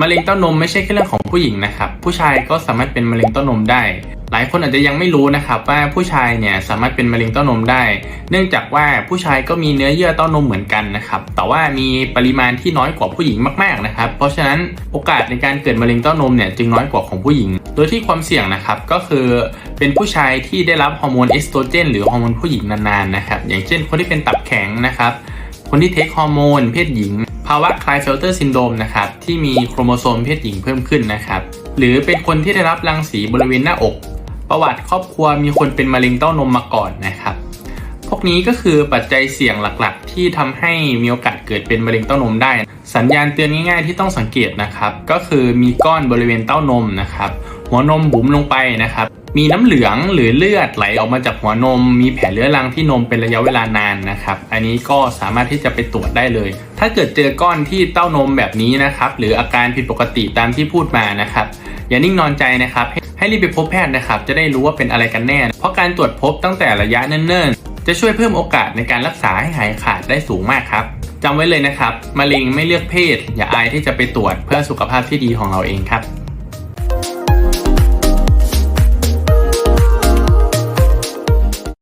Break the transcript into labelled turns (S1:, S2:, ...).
S1: มะเร็งเต้านมไม่ใช่แค่เรื่องของผู้หญิงนะครับ ผู้ชายก็สามารถเป็นมะเร็งเต้านมได้ หลายคนอาจจะยังไม่รู้นะครับว่าผู้ชายเนี่ยสามารถเป็นมะเร็งเต้านมได้ เนื่องจากว่าผู้ชายก็มีเนื้อเยื่อเต้านมเหมือนกันนะครับ แต่ว่ามีปริมาณที่น้อยกว่าผู้หญิงมากๆนะครับ เพราะฉะนั้นโอกาสในการเกิดมะเร็งเต้านมเนี่ยจึงน้อยกว่าของผู้หญิง โดยที่ความเสี่ยงนะครับก็คือเป็นผู้ชายที่ได้รับฮอร์โมนเอสโตรเจนหรือฮอร์โมนผู้หญิงนานๆนะครับ อย่างเช่น คนที่เป็นตับแข็งนะครับ คนที่เทคฮอร์โมนเพศหญิง ภาวะคลายเฟลเตอร์ซินโดรมนะครับที่มีโครโมโซมเพศหญิงเพิ่มขึ้นนะครับหรือเป็นคนที่ได้รับรังสีบริเวณหน้าอก ประวัติครอบครัวมีคนเป็นมะเร็งเต้านมมาก่อนนะครับ พวกนี้ก็คือปัจจัยเสี่ยงหลักๆ ที่ทำให้มีโอกาสเกิดเป็นมะเร็งเต้านมได้ สัญญาณเตือนง่ายๆที่ต้องสังเกตนะครับ ก็คือมีก้อนบริเวณเต้านมนะครับ หัวนมบุ๋มลงไปนะครับ มีน้ำเหลืองหรือเลือดไหลออกมาจากหัวนม มีแผลเรื้อรังที่นมเป็นระยะเวลานานนะครับ อันนี้ก็สามารถที่จะไปตรวจได้เลย ถ้าเกิดเจอก้อนที่เต้านมแบบนี้นะครับ หรืออาการผิดปกติตามที่พูดมานะครับ อย่านิ่งนอนใจนะครับ ให้รีบไปพบแพทย์นะครับ จะได้รู้ว่าเป็นอะไรกันแน่ เพราะการตรวจพบตั้งแต่ระยะเนิ่นๆ จะช่วยเพิ่มโอกาสในการรักษาให้หายขาดได้สูงมากครับจำไว้เลยนะครับมะเร็งไม่เลือกเพศ อย่าอายที่จะไปตรวจเพื่อสุขภาพที่ดีของเราเองครับ